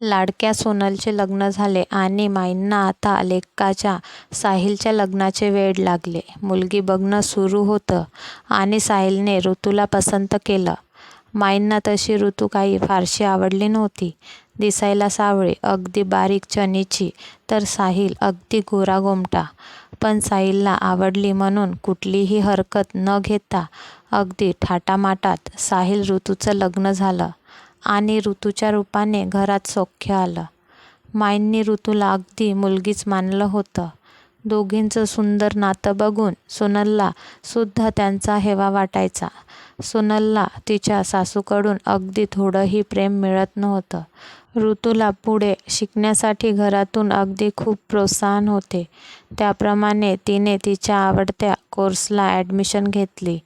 लाडक्या सोनलचे लग्न झाले आणि माईंना आता लेकाच्या साहिलच्या लग्नाचे वेड लागले. मुलगी बघणं सुरू होतं आणि साहिलने ऋतूला पसंत केलं. माईंना तशी ऋतू काही फारशी आवडली नव्हती. दिसायला सावळी, अगदी बारीक चनीची तर साहिल अगदी गोरागोमटा. पण साहिलला आवडली म्हणून कुठलीही हरकत न घेता अगदी थाटामाटात साहिल ऋतूचं लग्न झालं आणि ऋतूच्या रूपाने घरात सौख्य आलं. माईंनी ऋतूला अगदी मुलगीच मानलं होतं. दोघींचं सुंदर नातं बघून सोनलला सुद्धा त्यांचा हेवा वाटायचा. सोनलला तिच्या सासूकडून अगदी थोडंही प्रेम मिळत नव्हतं. ऋतूला पुढे शिकण्यासाठी घरातून अगदी खूप प्रोत्साहन होते. त्याप्रमाणे तिने तिच्या आवडत्या कोर्सला ॲडमिशन घेतली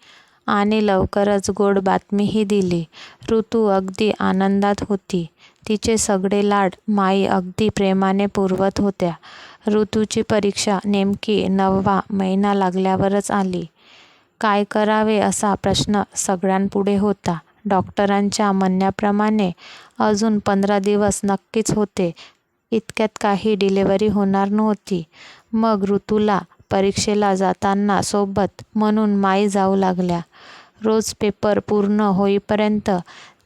आणि लवकरच गोड बातमीही दिली. ऋतू अगदी आनंदात होती. तिचे सगळे लाड माई अगदी प्रेमाने पुरवत होत्या. ऋतूची परीक्षा नेमकी नववा महिना लागल्यावरच आली. काय करावे असा प्रश्न सगळ्यांपुढे होता. डॉक्टरांच्या म्हणण्याप्रमाणे अजून पंधरा दिवस नक्कीच होते. इतक्यात काही डिलिव्हरी होणार नव्हती. मग ऋतूला परीक्षेला जाताना सोबत म्हणून माई जाऊ लागल्या. रोज पेपर पूर्ण होईपर्यंत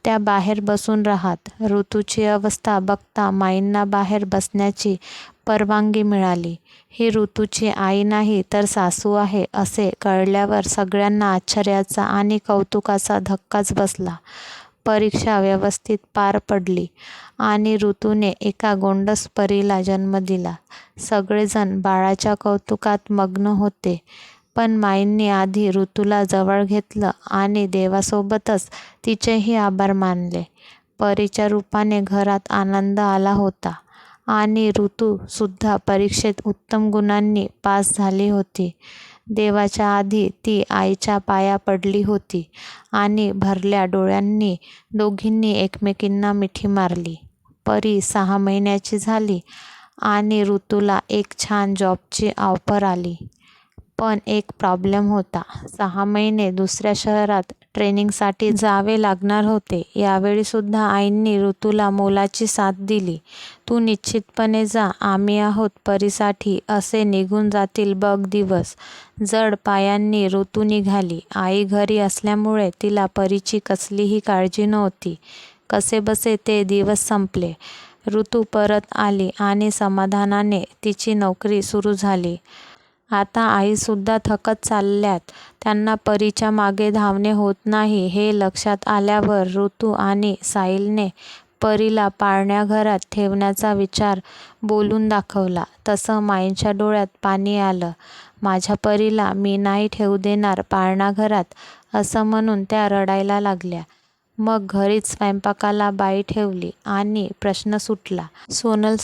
त्या बाहेर बसून राहत. ऋतूची अवस्था बघता माईंना बाहेर बसण्याची परवानगी मिळाली. ही ऋतूची आई नाही तर सासू आहे असे कळल्यावर सगळ्यांना आश्चर्याचा आणि कौतुकाचा धक्काच बसला. परीक्षा व्यवस्थित पार पडली आणि ऋतूने एका गोंडस परीला जन्म दिला. सगळेजण बाळाच्या कौतुकात मग्न होते. पण माईंनी आधी ऋतूला जवळ घेतलं आणि देवासोबतच तिचेही आभार मानले. परीच्या रूपाने घरात आनंद आला होता आणि ऋतूसुद्धा परीक्षेत उत्तम गुणांनी पास झाली होती. देवाच्या आधी ती आईच्या पाया पडली होती आणि भरल्या डोळ्यांनी दोघींनी एकमेकींना मिठी मारली. परी सहा महिन्याची झाली आणि ऋतूला एक छान जॉबची ऑफर आली. पण एक प्रॉब्लेम होता. सहा महिने दुसऱ्या शहरात ट्रेनिंगसाठी जावे लागणार होते. यावेळीसुद्धा आईंनी ऋतूला मोलाची साथ दिली. तू निश्चितपणे जा. आम्ही आहोत परीसाठी असे निघून जातील बघ दिवस. जड पायांनी ऋतू निघाली. आई घरी असल्यामुळे तिला परीची कसलीही काळजी नव्हती. कसेबसे ते दिवस संपले. ऋतू परत आली आणि समाधानाने तिची नोकरी सुरू झाली. आता आईसुद्धा थकत चालल्यात. त्यांना परीच्या मागे धावणे होत नाही हे लक्षात आल्यावर ऋतू आणि साहिलने परीला पाळण्याघरात ठेवण्याचा विचार बोलून दाखवला. तसं माईंच्या डोळ्यात पाणी आलं. माझ्या परीला मी नाही ठेवू देणार पाळणाघरात असं म्हणून त्या रडायला लागल्या. मग घरीच स्वयंपाकाला बाई ठेवली आणि प्रश्न सुटला. सोनल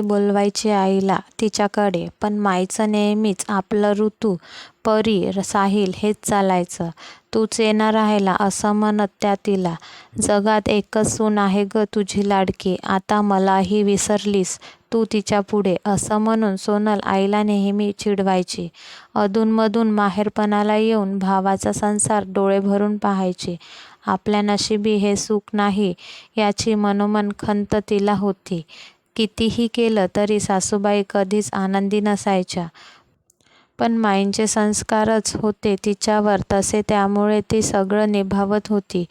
बोलवायचे आईला तिच्याकडे. पण माईचं नेहमीच आपलं ऋतू, परी, साहिल हेच चालायचं. तूच येणार राहायला असं म्हणत त्या तिला. जगात एकच सून आहे गं तुझी लाडकी. आता मलाही विसरलीस तू तिच्या पुढे असं म्हणून सोनल आईला नेहमी चिडवायची. अधूनमधून माहेरपणाला येऊन भावाचा संसार डोळे भरून पाहायची. आपल्या नशिबी हे सुख नाही याची मनोमन खंत तिला होती. कितीही केलं तरी सासूबाई कधीच आनंदी नसायच्या. पण माईंचे संस्कारच होते तिच्यावर तसे त्यामुळे ती सगळं निभावत होती.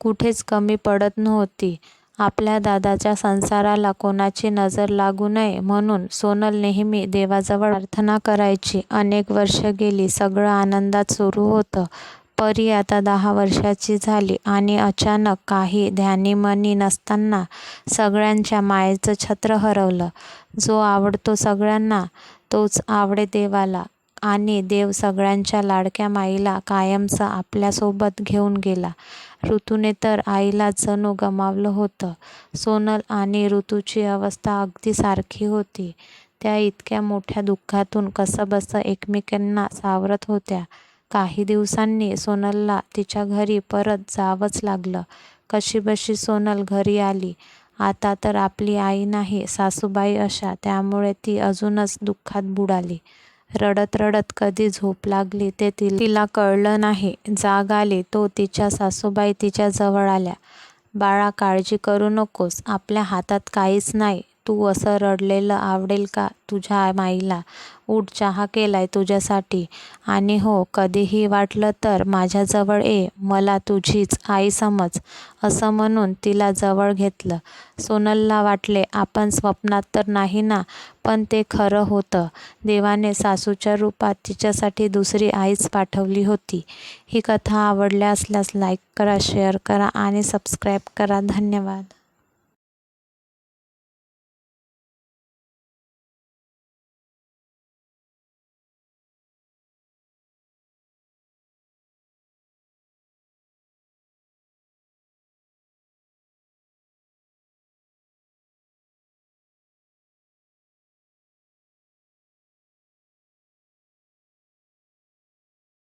कुठेच कमी पडत नव्हती. आपल्या दादाच्या संसाराला कोणाची नजर लागू नये म्हणून सोनल नेहमी देवाजवळ प्रार्थना करायची. अनेक वर्षं गेली. सगळं आनंदात सुरू होतं. परी आता दहा वर्षांची झाली आणि अचानक काही ध्यानीमनी नसताना सगळ्यांच्या मायेचं छत्र हरवलं. जो आवडतो सगळ्यांना तोच आवडे देवाला आणि देव सगळ्यांच्या लाडक्या माईला कायमचा आपल्यासोबत घेऊन गेला. ऋतूने तर आईला जणू गमावलं होतं. सोनल आणि ऋतूची अवस्था अगदी सारखी होती. त्या इतक्या मोठ्या दुःखातून कसंबसं एकमेकांना सावरत होत्या. काही दिवसांनी सोनलला तिच्या घरी परत जावंच लागलं. कशीबशी सोनल घरी आली. आता तर आपली आई नाही सासूबाई अशा. त्यामुळे ती अजूनच दुःखात बुडाली. रडत रडत कधी झोप लागली ते तिला कळलं नाही. जाग आली तो तिच्या सासूबाई तिच्या जवळ आल्या. बाळा काळजी करू नकोस आपल्या हातात काहीच नाही तू असं रडलेलं आवडेल का तुझ्या माईला उठ चहा केलाय तुझ्यासाठी. आणि हो कधीही वाटलं तर माझ्याजवळ ये मला तुझीच आई समज असं म्हणून तिला जवळ घेतलं. सोनलला वाटले आपण स्वप्नात तर नाही ना? पण ते खरं होतं. देवाने सासूच्या रूपात तिच्यासाठी दुसरी आईच पाठवली होती. ही कथा आवडल्या असल्यास लाईक करा शेअर करा आणि सबस्क्राईब करा. धन्यवाद.